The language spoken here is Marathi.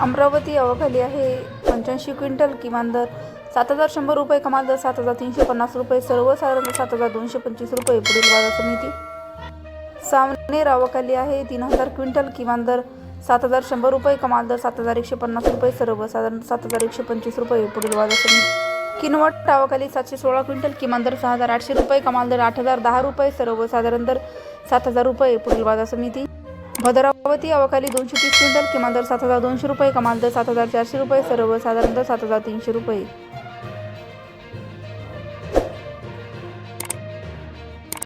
अमरावती अवघाली आहे. पंच्याऐंशी क्विंटल किमान दर. सात हजार शंभर रुपये कमाल दर सात हजार तीनशे पन्नास रुपये सर्वसाधारण सात हजार दोनशे पंचवीस रुपये पुढील बाजार समिती. सावनेर अवकाली आहे. तीन हजार क्विंटल किमान दर सात हजार शंभर रुपये कमाल दर सात हजार एकशे पन्नास रुपये सर्वसाधारण सात हजार एकशे पंचवीस रुपये पुढील बाजार समिती. किनवट टावाखाली सातशे सोळा क्विंटल किमान दर सहा हजार आठशे रुपये कमाल दर आठ हजार दहा रुपये सर्वसाधारण दर सात हजार रुपये पुढील बाजार समिती. भद्रावती अवकाली दोनशे तीस क्विंटल किमान दर सात हजार दोनशे रुपये कमाल दर सात हजार चारशे रुपये सर्वसाधारण दर सात हजार तीनशे रुपये.